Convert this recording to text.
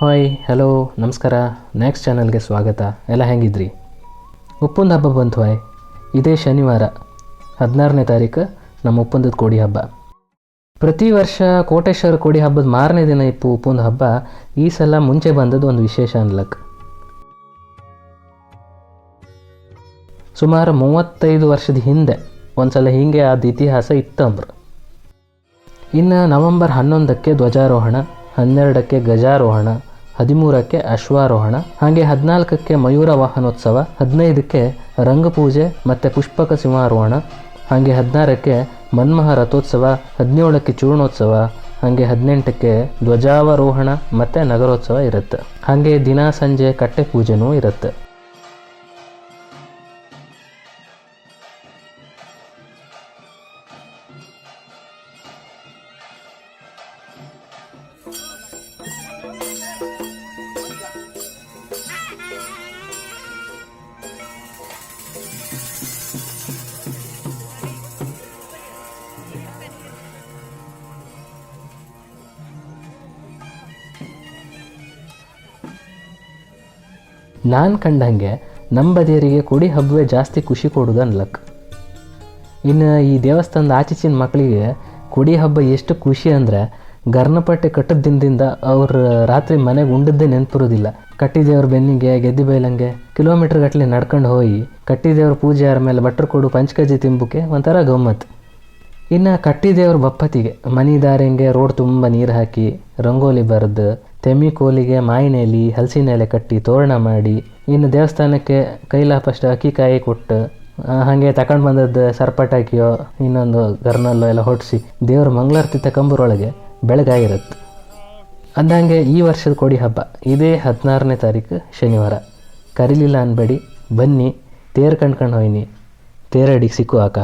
Hi hello ನಮಸ್ಕಾರ. Next ಚಾನಲ್ಗೆ ಸ್ವಾಗತ. ಎಲ್ಲ ಹೆಂಗಿದ್ರಿ? ಉಪ್ಪುಂದ ಹಬ್ಬ ಬಂತು, ಹಾಯ್. ಇದೇ ಶನಿವಾರ, ಹದಿನಾರನೇ ತಾರೀಕು, ನಮ್ಮ ಉಪ್ಪುಂದದ ಕೋಡಿ ಹಬ್ಬ. ಪ್ರತಿ ವರ್ಷ ಕೋಟೇಶ್ವರ ಕೋಡಿ ಹಬ್ಬದ ಮಾರನೇ ದಿನ ಇಪ್ಪು ಉಪ್ಪುಂದ ಹಬ್ಬ, ಈ ಸಲ ಮುಂಚೆ ಬಂದದ್ದು ಒಂದು ವಿಶೇಷ ಅನ್ಲಕ್. ಸುಮಾರು ಮೂವತ್ತೈದು ವರ್ಷದ ಹಿಂದೆ, ಒಂದ್ಸಲ ಹೀಗೆ ಆದ ಇತಿಹಾಸ ಇತ್ತಂಬ್ರು ಇನ್ನು ನವೆಂಬರ್ ಹನ್ನೊಂದಕ್ಕೆ ಧ್ವಜಾರೋಹಣ, ಹನ್ನೆರಡಕ್ಕೆ ಗಜಾರೋಹಣ ಹದಿಮೂರಕ್ಕೆ ಅಶ್ವಾರೋಹಣ, ಹಾಗೆ ಹದಿನಾಲ್ಕಕ್ಕೆ ಮಯೂರ ವಾಹನೋತ್ಸವ, ಹದಿನೈದಕ್ಕೆ ರಂಗಪೂಜೆ ಮತ್ತು ಪುಷ್ಪಕ ಸಿಂಹಾರೋಹಣ, ಹಾಗೆ ಹದಿನಾರಕ್ಕೆ ಮನ್ಮಹ ರಥೋತ್ಸವ, ಹದಿನೇಳಕ್ಕೆ ಚೂರ್ಣೋತ್ಸವ, ಹಾಗೆ ಹದಿನೆಂಟಕ್ಕೆ ಧ್ವಜಾವರೋಹಣ ಮತ್ತು ನಗರೋತ್ಸವ ಇರುತ್ತೆ. ಹಾಗೆ ದಿನ ಸಂಜೆ ಕಟ್ಟೆ ಪೂಜೆನೂ ಇರುತ್ತೆ. ನಾನು ಕಂಡಂಗೆ ನಮ್ಮ ಬದಿಯರಿಗೆ ಕುಡಿ ಹಬ್ಬವೇ ಜಾಸ್ತಿ ಖುಷಿ ಕೊಡೋದು ಅನ್ಲಕ್. ಇನ್ನು ಈ ದೇವಸ್ಥಾನದ ಆಚೀಚಿನ ಮಕ್ಕಳಿಗೆ ಕುಡಿ ಹಬ್ಬ ಎಷ್ಟು ಖುಷಿ ಅಂದರೆ ಗರ್ನಪಟ್ಟೆ ಕಟ್ಟದ ದಿನದಿಂದ ಅವ್ರ ರಾತ್ರಿ ಮನೆಗೆ ಉಂಡದ್ದೇ ನೆನಪಿರೋದಿಲ್ಲ. ಕಟ್ಟಿದೇವ್ರ ಬೆನ್ನಿಗೆ, ಗೆದ್ದಿ ಬೈಲಂಗೆ ಕಿಲೋಮೀಟ್ರ್ ಗಟ್ಟಲೆ ನಡ್ಕೊಂಡು ಹೋಗಿ ಕಟ್ಟಿದೇವ್ರ ಪೂಜೆ ಆದ್ಮೇಲೆ ಭಟ್ರು ಕೊಡು ಪಂಚಕಜ್ಜಿ ತಿಂಬುಕೆ ಒಂಥರ ಗಮ್ಮತ್. ಇನ್ನು ಕಟ್ಟಿದೇವ್ರ ಬಪ್ಪತ್ತಿಗೆ ಮನೆ ದಾರಿಂಗೆ ರೋಡ್ ತುಂಬ ನೀರು ಹಾಕಿ ರಂಗೋಲಿ ಬರೆದು ತೆಮಿ ಕೋಲಿಗೆ ಮಾಯಿನೆಲಿ ಎಲೆ ಹಲಸಿನ ಎಲೆ ಕಟ್ಟಿ ತೋರಣ ಮಾಡಿ, ಇನ್ನು ದೇವಸ್ಥಾನಕ್ಕೆ ಕೈಲಾಪಷ್ಟು ಅಕ್ಕಿ ಕಾಯಿ ಕೊಟ್ಟು ಹಾಗೆ ತಕೊಂಡು ಬಂದದ್ದು ಸರ್ಪಟಾಕಿಯೋ ಇನ್ನೊಂದು ಗರ್ನಲ್ಲೋ ಎಲ್ಲ ಹೊಡಿಸಿ ದೇವ್ರ ಮಂಗಳಾರತಿ ತಕಂಬರೊಳಗೆ ಬೆಳಗಾಗಿರುತ್ತೆ. ಅಂದಂಗೆ ಈ ವರ್ಷದ ಕೋಡಿ ಹಬ್ಬ, ಇದೇ ಹದಿನಾರನೇ ತಾರೀಕು ಶನಿವಾರ. ಕರೀಲಿಲ್ಲ ಅನ್ಬೇಡಿ, ಬನ್ನಿ, ತೇರು ಕಂಡ್ಕೊಂಡು ಹೋಯ್ನಿ, ತೇರಡಿಗೆ ಸಿಕ್ಕು ಆಕ